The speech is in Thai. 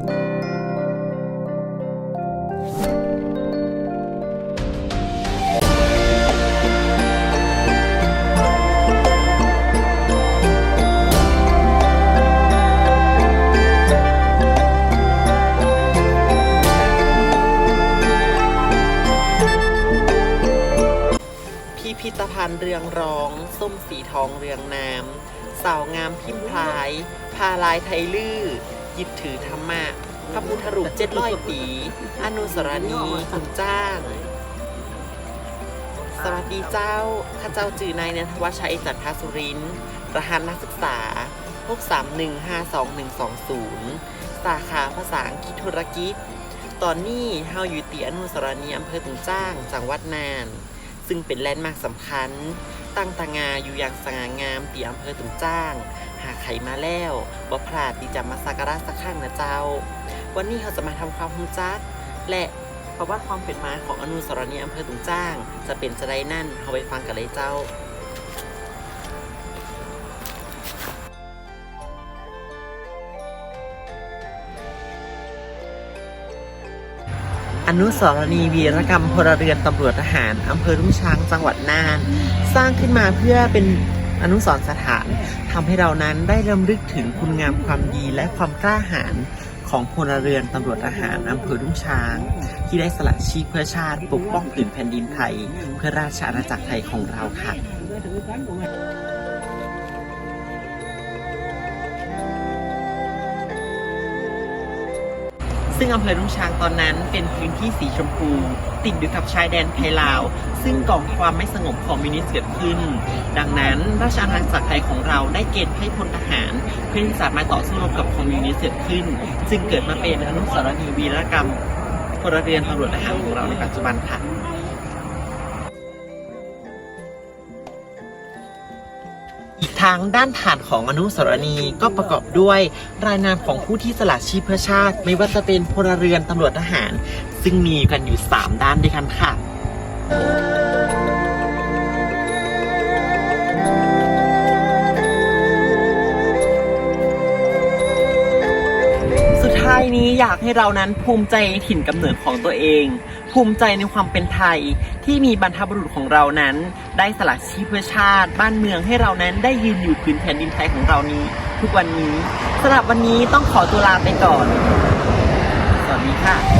พิพิธภัณฑ์เรืองร้อง ส้มสีทองเรืองน้ำ สาวงามพิมพลาย พาลายไทยลือยึดถือธรรมะ พระพุทธรูปเจ็ดร้อยปี อนุสรณีคุณจ้าง สวัสดีเจ้า ข้าเจ้าจือนายนันทวชัยจันทสุรินทร์รหัสนักศึกษา631522120 สาขาภาษาอังกฤษธุรกิจ ตอนนี้เฮาอยู่ตีอนุสรณีอำเภอตุงจ้าง จังหวัดน่าน ซึ่งเป็นแลนด์มาร์คสำคัญ ตั้งตางาอยู่อย่างสง่างามตีอำเภอตุงจ้าง หากใครมาแล้วบ่พลาดที่จะมาสักการะสักครั้งนะเจ้า วันนี้เขาจะมาทำความรู้จัก และประวัติความเป็นมาของอนุสรณีอำเภอตุงจ้าง จะเป็นจะได้นั่นเขาไปฟังกันเลยเจ้า อนุสรณีวีรกรรมพลเรือนตำรวจทหารอำเภอรุ่งช้างจังหวัดน่าน สร้างขึ้นมาเพื่อเป็นอนุสรณ์สถานทำให้เรานั้นได้รำลึกถึงคุณงามความดีและความกล้าหาญของพลเรือนตำรวจทหารอำเภอรุ่งช้าง ที่ได้สละชีพเพื่อชาติปกป้องผืนแผ่นดินไทย เพื่อราชอาณาจักรไทยของเราค่ะ ซึ่งอำเภอรุ่งช้างตอนนั้นเป็นพื้นที่สีชมพู ติดอยู่กับชายแดนไทยลาว ซึ่งก่อความไม่สงบของมินิสเกิดขึ้น ดังนั้นราชอาณาจักรไทยของเราได้เกณฑ์ให้พลทหาร เพื่อที่จะมาต่อสู้รบกับคอมมิวนิสต์เกิดขึ้น จึงเกิดมาเป็นอนุสรณีวีรกรรมพลเรือนตำรวจทหารของเราในปัจจุบันค่ะ ทั้งด้านฐานของอนุสรณีก็ประกอบด้วยรายนามของผู้ที่สละชีพเพื่อชาติ ไม่ว่าจะเป็นพลเรือนตำรวจทหาร ซึ่งมีกันอยู่ 3 ด้านด้วยกันค่ะ ยนี้อยากให้เรานั้นภูมิใจถิ่นกำเนิดของตัวเอง ภูมิใจในความเป็นไทยที่มีบรรพบุรุษของเรานั้น ได้สละชีพเพื่อชาติ บ้านเมืองให้เรานั้นได้ยืนอยู่พื้นแผ่นดินไทยของเรานี้ ทุกวันนี้สำหรับวันนี้ต้องขอตัวลาไปก่อนสวัสดีค่ะ